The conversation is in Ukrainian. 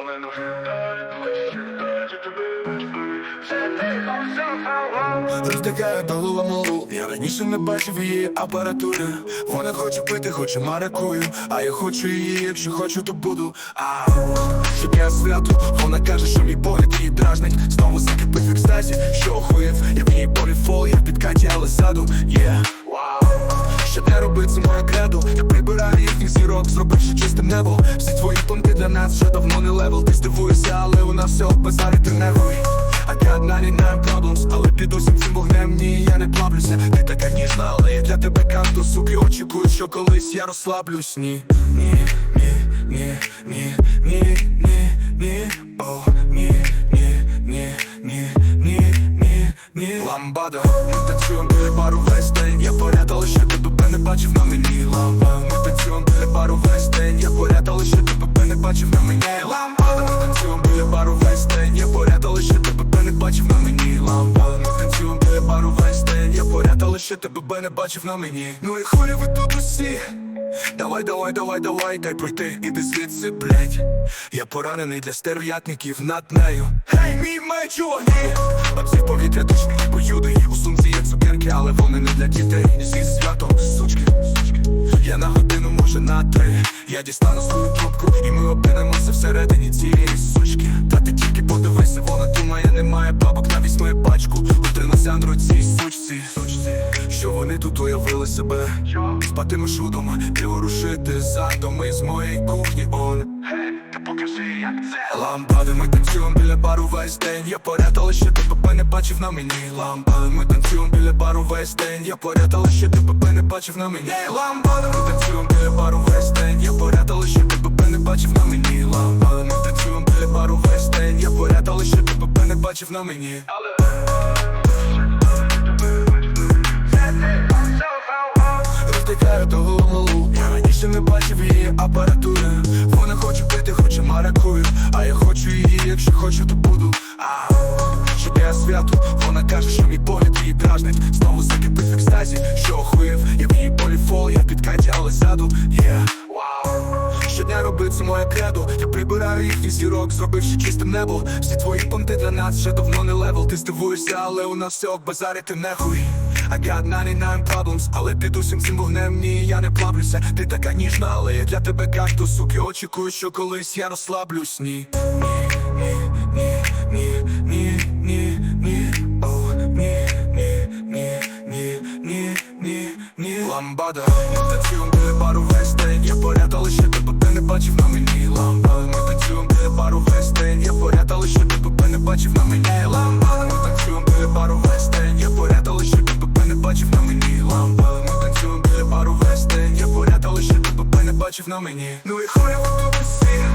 але не вважаю. Розтикає малу Я раніше не бачив її апаратури Вона хоче пити, хоче маракую. А я хочу її, якщо хочу, то буду. А, Щоб я свято, вона каже, що мій погляд її дражнить. Знову закипив в екстазі, що охуєв. Я в її поліфол, я в підкаті, але ззаду yeah. Щоб не робити це моє кредо Я прибираю їхніх зірок, зробивши чистим небо. Всі твої тонки для нас вже давно не левел. Ти здивуєшся, але у нас все базарити не гуй I got 99 problems, але під усім цим вогнем ні, я не плавлюся. Ти така ніжна, але я для тебе кактус. Суки очікують, що колись я розслаблюсь. Ні, ні, ні, ні, ні, Біля бару весь день Я поряд, але ще тебе не бачив на мені. Лампа ми пару весь день Я поряд, але тебе не бачив на мені. Лампа ми пару весь день Я поряд, але тебе не бачив на мені. Лампа ми пару весь день Я поряд, але тебе не бачив на мені. Ну і хулі ви тут усі Давай, давай, давай, давай, дай пройти, іди звідси, блять Я поранений для стерв'ятників над нею. Гей, мій меч вогні. Оці в повітря точні поюди. У сумці є цукерки, але вони не для дітей. Зі святом, сучки, сучки. Я на годину, може на три. Я дістану свою трубку І ми опинимося всередині цієї Утримайся цій сучці, Що вони тут уявили себе? Спатимеш удома, ти ворушити задом із моєї кухні он. Покажи, як це. Лампади, ми танцюємо біля бару весь день. Я поряд, але ще тебе не бачив на мені. Лампади, ми танцюємо біля бару весь день. Я поряд, але ще тебе не бачив на мені. Лампади, ми танцюємо біля бару весь день. Я поряд, але ще тебе не бачив на мені. Лампади, ми танцюємо біля бару весь день. Я поряд, але ще тебе не бачив на мені апаратури. Вона хоче пити, хоче маракую А я хочу її, якщо хочу, то буду. Щоб я свято, вона каже, що мій погляд її дражнить. Знову закипив в екстазі, що охуєв Я в її поліфол, я в підкаті, але ззаду. Yeah. Щодня робить це моє кредо. Я прибираю їхній зірок, зробивши чистим небо. Всі твої понти для нас вже давно не левел. Ти здивуєшся, але у нас все базарити нехуй I got 99 problems, але під усім цим вогнем ні, я не плавлюся Ти така ніжна, але я для тебе кактус Суки очікую, що колись я розслаблюсь Ні, Ламбада, танцюємо біля бару весь день Я поряд, але ще бачив на мені. Ну і тут усі